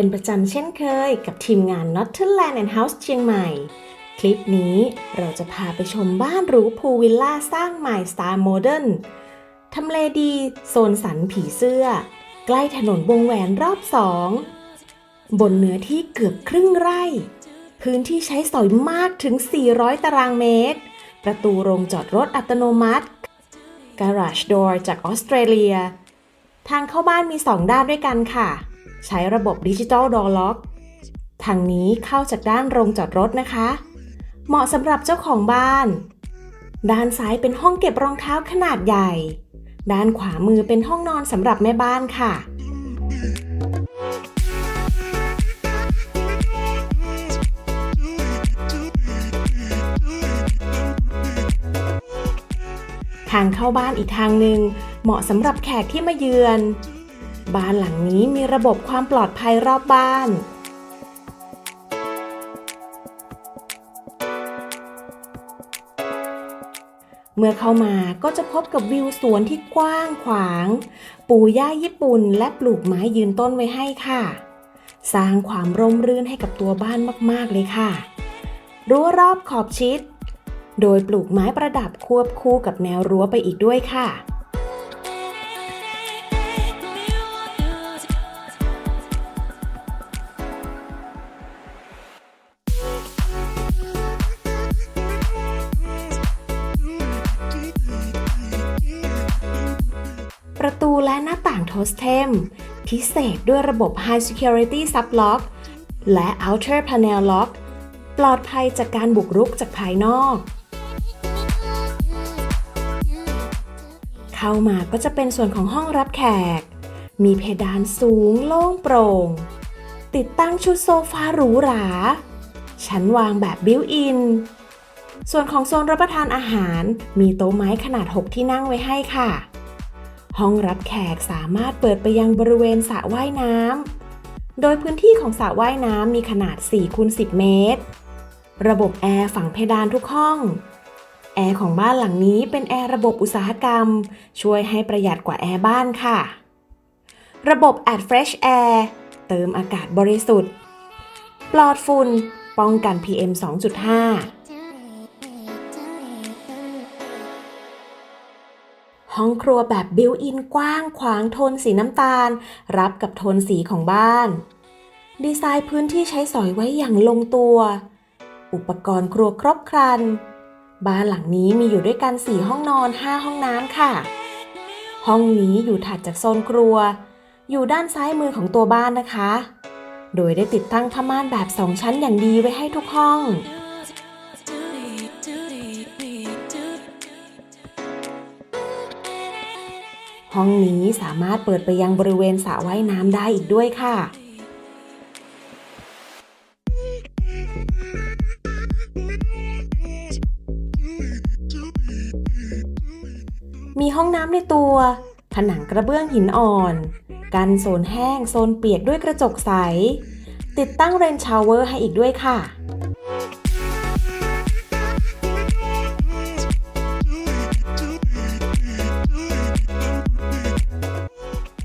เป็นประจำเช่นเคยกับทีมงาน n o t t e r Land and House เชียงใหม่ คลิปนี้เราจะพาไปชมบ้านหรูพูลวิลล่าสร้างใหม่สไตล์โมเดิร์นทำเลดี โซนสันผีเสื้อ ใกล้ถนนวงแหวนรอบสองบนเนื้อที่เกือบครึ่งไร่ พื้นที่ใช้สอยมากถึง 400 ตารางเมตร ประตูโรงจอดรถอัตโนมัติ Garage Door จากออสเตรเลีย ทางเข้าบ้านมี 2 ด้านด้วยกันค่ะ ใช้ระบบดิจิ t a ล Door Lock ทางนี้เข้าจากด้านโรงจอดรถนะคะ เหมาะสำหรับเจ้าของบ้าน ด้านซ้ายเป็นห้องเก็บรองเท้าขนาดใหญ่ ด้านขวามือเป็นห้องนอนสำหรับแม่บ้านค่ะทางเข้าบ้านอีกทางหนึ่งเหมาะสำหรับแขกที่มาเยือน บ้านหลังนี้มีระบบความปลอดภัยรอบบ้านเมื่อเข้ามาก็จะพบกับวิวสวนที่กว้างขวาง ปู่ย่าญี่ปุ่นและปลูกไม้ยืนต้นไว้ให้ค่ะ สร้างความร่มรื่นให้กับตัวบ้านมากๆเลยค่ะ รั้วรอบขอบชิด โดยปลูกไม้ประดับควบคู่กับแนวรั้วไปอีกด้วยค่ะ ประตูและหน้าต่างโทสเทมพิเศษด้วยระบบ High Security Sublock และ Outer Panel Lock ปลอดภัยจากการบุกรุกจากภายนอก เข้ามาก็จะเป็นส่วนของห้องรับแขก มีเพดานสูงโล่งโปร่ง ติดตั้งชุดโซฟาหรูหรา ชั้นวางแบบบิวอิน ส่วนของโซนรับประทานอาหาร มีโต๊ะไม้ขนาด 6 ที่นั่งไว้ให้ค่ะ ห้องรับแขกสามารถเปิดไปยังบริเวณสระว่ายน้ำ โดยพื้นที่ของสระว่ายน้ำมีขนาด4คูณ10 เมตร ระบบแอร์ฝังเพดานทุกห้อง แอร์ของบ้านหลังนี้เป็นแอร์ระบบอุตสาหกรรม ช่วยให้ประหยัดกว่าแอร์บ้านค่ะ ระบบ Add Fresh Air เติมอากาศบริสุทธิ์ ปลอดฝุ่น ป้องกัน PM 2.5 ห้องครัวแบบบิวอินกว้างขวางโทนสีน้ำตาล รับกับโทนสีของบ้าน ดีไซน์พื้นที่ใช้สอยไว้อย่างลงตัว อุปกรณ์ครัวครบครัน บ้านหลังนี้มีอยู่ด้วยกัน 4 ห้องนอน 5 ห้องน้ำค่ะ ห้องนี้อยู่ถัดจากโซนครัว อยู่ด้านซ้ายมือของตัวบ้านนะคะ โดยได้ติดตั้งผ้าม่านแบบ 2 ชั้นอย่างดีไว้ให้ทุกห้อง ห้องนี้สามารถเปิดไปยังบริเวณสระว่ายน้ำได้อีกด้วยค่ะมีห้องน้ำในตัว ผนังกระเบื้องหินอ่อน กันโซนแห้ง โซนเปียกด้วยกระจกใส ติดตั้งเรนชาวเวอร์ให้อีกด้วยค่ะ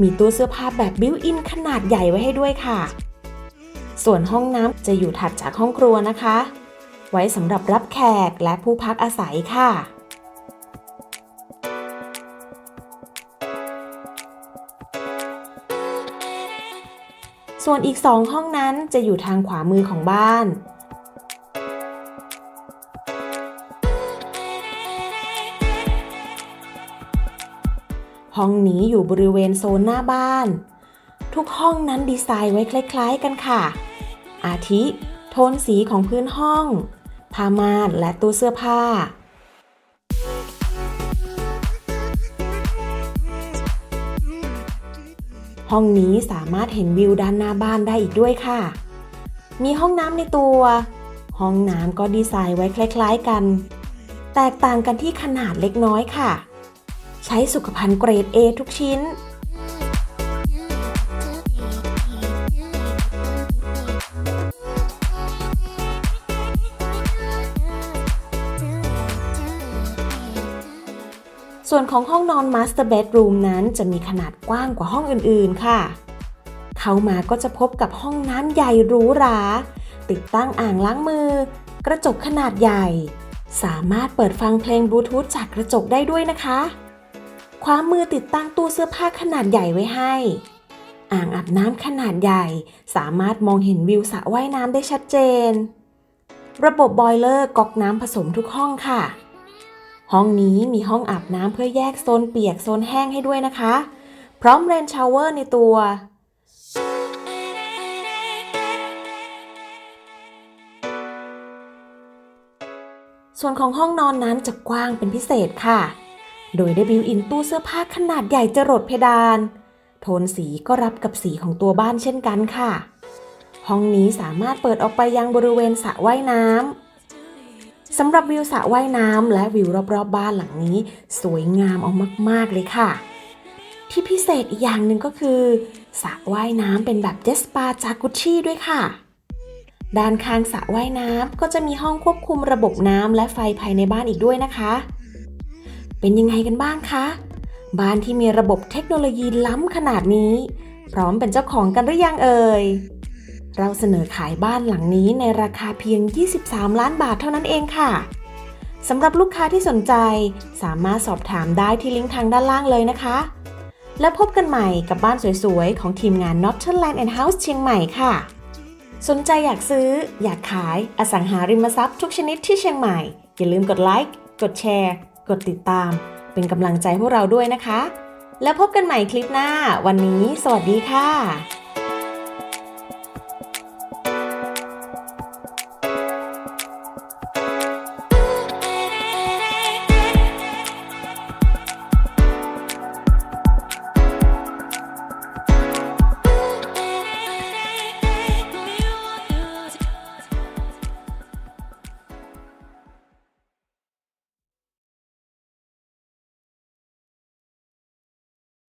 มีตู้เสื้อผ้าแบบบิวอินขนาดใหญ่ไว้ให้ด้วยค่ะ ส่วนห้องน้ำจะอยู่ถัดจากห้องครัวนะคะ ไว้สำหรับรับแขกและผู้พักอาศัยค่ะส่วนอีกสองห้องนั้นจะอยู่ทางขวามือของบ้าน ห้องนี้อยู่บริเวณโซนหน้าบ้าน ทุกห้องนั้นดีไซน์ไว้คล้ายๆกันค่ะ อาทิ โทนสีของพื้นห้อง ผ้าม่านและตู้เสื้อผ้าห้องนี้สามารถเห็นวิวด้านหน้าบ้านได้อีกด้วยค่ะ มีห้องน้ำในตัว ห้องน้ำก็ดีไซน์ไว้คล้าย ๆกัน แตกต่างกันที่ขนาดเล็กน้อยค่ะ ใช้สุขภัณฑ์เกรด A ทุกชิ้น ส่วนของห้องนอน Master Bedroom นั้นจะมีขนาดกว้างกว่าห้องอื่นๆ ค่ะ เข้ามาก็จะพบกับห้องน้ำใหญ่หรูหรา ติดตั้งอ่างล้างมือ กระจกขนาดใหญ่สามารถเปิดฟังเพลงบลูทูธจากกระจกได้ด้วยนะคะ ขวามือติดตั้งตู้เสื้อผ้าขนาดใหญ่ไว้ให้ อ่างอาบน้ำขนาดใหญ่ สามารถมองเห็นวิวสระว่ายน้ำได้ชัดเจน ระบบบอยเลอร์ก๊อกน้ำผสมทุกห้องค่ะ ห้องนี้มีห้องอาบน้ำเพื่อแยกโซนเปียกโซนแห้งให้ด้วยนะคะ พร้อมเรนชาวเวอร์ในตัวส่วนของห้องนอนนั้นจะกว้างเป็นพิเศษค่ะ โดยได้บิวอินตู้เสื้อผ้าขนาดใหญ่จรดเพดาน โทนสีก็รับกับสีของตัวบ้านเช่นกันค่ะ ห้องนี้สามารถเปิดออกไปยังบริเวณสระว่ายน้ำสำหรับวิวสระว่ายน้ำและวิวรอบๆบบ้านหลังนี้ สวยงามเอามากๆเลยค่ะ ที่พิเศษอีกอย่างหนึ่งก็คือสระว่ายน้ำเป็นแบบเจสปาจากุชชี่ด้วยค่ะด้านข้างสระว่ายน้ำก็จะมีห้องควบคุมระบบน้ำและไฟภายในบ้านอีกด้วยนะคะ เป็นยังไงกันบ้างคะ บ้านที่มีระบบเทคโนโลยีล้ำขนาดนี้ พร้อมเป็นเจ้าของกันหรือยังเอ่ย เราเสนอขายบ้านหลังนี้ในราคาเพียง 23 ล้านบาทเท่านั้นเองค่ะสำหรับลูกค้าที่สนใจสามารถสอบถามได้ที่ลิงก์ทางด้านล่างเลยนะคะ และพบกันใหม่กับบ้านสวยๆ ของทีมงาน Northern Land and House เชียงใหม่ค่ะ สนใจอยากซื้อ อยากขายอสังหาริมทรัพย์ทุกชนิดที่เชียงใหม่ อย่าลืมกดไลค์ กดแชร์ กดติดตาม เป็นกำลังใจพวกเราด้วยนะคะ แล้วพบกันใหม่คลิปหน้า วันนี้ สวัสดีค่ะ